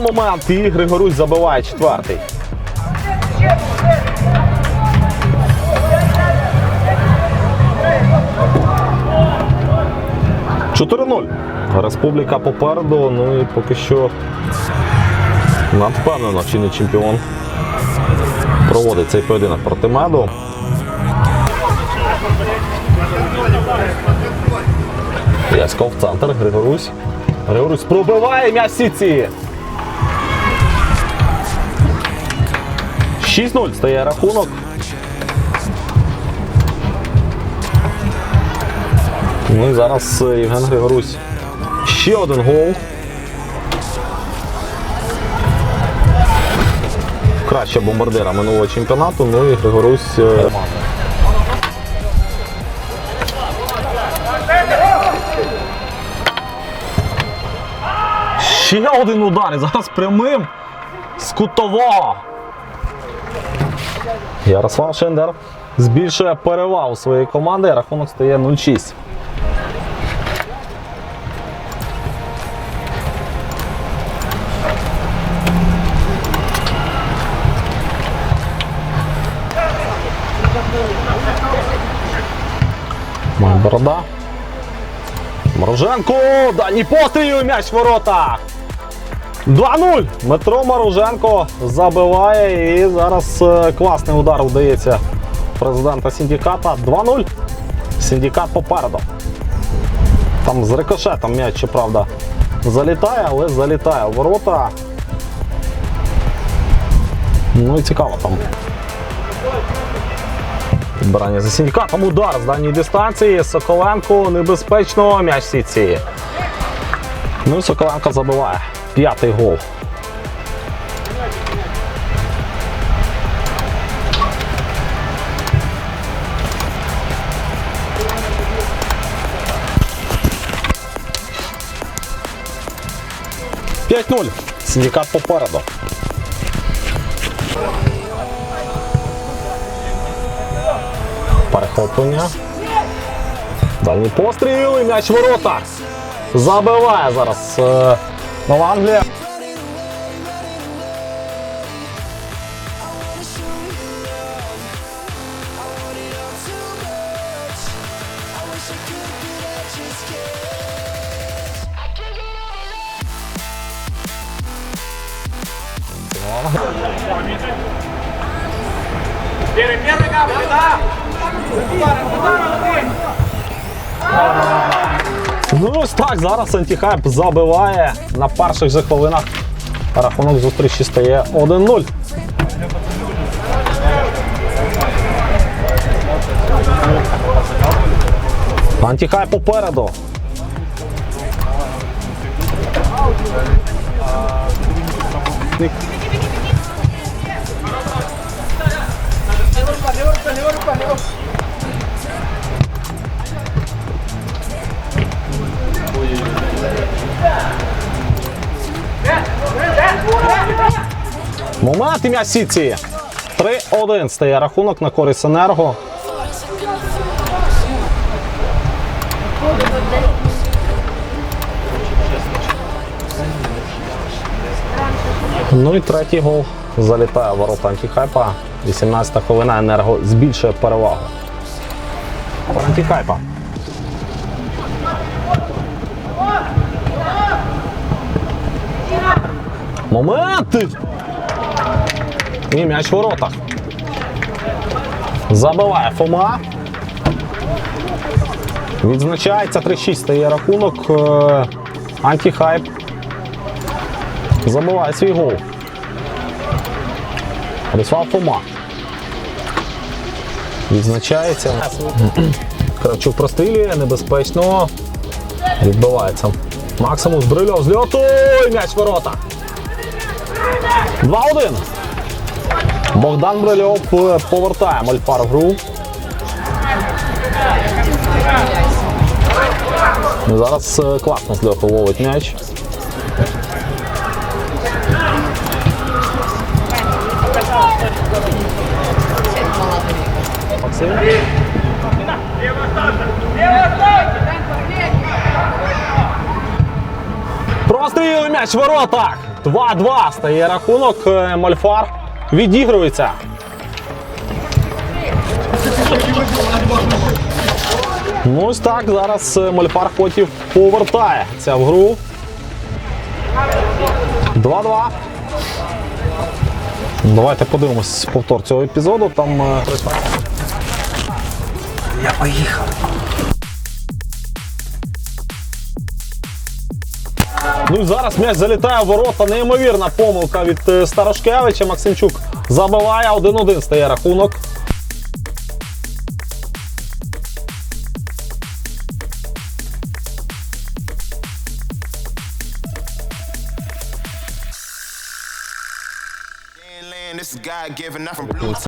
момент і Григорусь забиває четвертий. Чотири-нуль. Республіка попереду, ну і поки що надвпевнено, чи не чемпіон проводить цей поєдинок проти меду. Яськов в центр, Григорусь. Григорусь пробиває м'яч 6-0 стає рахунок. Ну і зараз е, Євген Григорусь. Ще один гол. Краща бомбардира минулого чемпіонату. Ну і Григорусь. е, Ще один удар. І зараз прямим з кутового. Ярослав Шендер збільшує перевагу своєї команди. Рахунок стає 0-6. Має борода. Мороженко! Дальній постріл! М'яч в воротах! 2-0. Метро Мороженко забиває і зараз е, класний удар вдається президента Сіндіката. 2-0. Сіндікат попереду. Там з рикошетом м'яч, щоправда, залітає, але залітає в ворота. Ну і цікаво там. Підбирання за Сіндікатом. Удар з дальньої дистанції. Соколенко небезпечно м'яч сітці. Ну і Соколенко забиває. П'ятий гол. П'ять нуль. Сіндикат попереду. Перехоплення. Дальній постріл і м'яч в воротах. Забиває зараз 老王兄弟。Vieni, vieni capo, dai! Guarda, guarda, guarda! Guarda, guarda, guarda! Ну ось так, зараз антихайп забиває на перших же хвилинах. Рахунок зустрічі стає 1-0. Антихайп попереду. Момент ім'я Сіці. 3-1 стає рахунок на користь енерго. Ну і третій гол залітає ворота антихайпа. 18-та хвилина енерго збільшує перевагу. Антихайпа. Момент! І м'яч в воротах. Забиває Фома. Відзначається 3-6 стає рахунок. Е, Антихайп. Забиває свій гол. Борислав Фома. Відзначається. Кравчук прострілює, небезпечно. Відбивається. Максимус Брильов з льоту. М'яч ворота. 2-1. Богдан Брильов е, повертає Мольфар в гру. Ну, Зараз е, класно з ловить м'яч. Максим. М'яч в воротах. 2-2 стає рахунок. Е, Мольфар відігрується. Ну ось так, зараз е, Мольфар Хотів повертається в гру. 2-2. Давайте подивимось повтор цього епізоду. Там е, Я поїхав. Ну і зараз м'яч залітає в ворота. Неймовірна помилка від е, Старошкевича. Максимчук забиває 1-1 стає рахунок.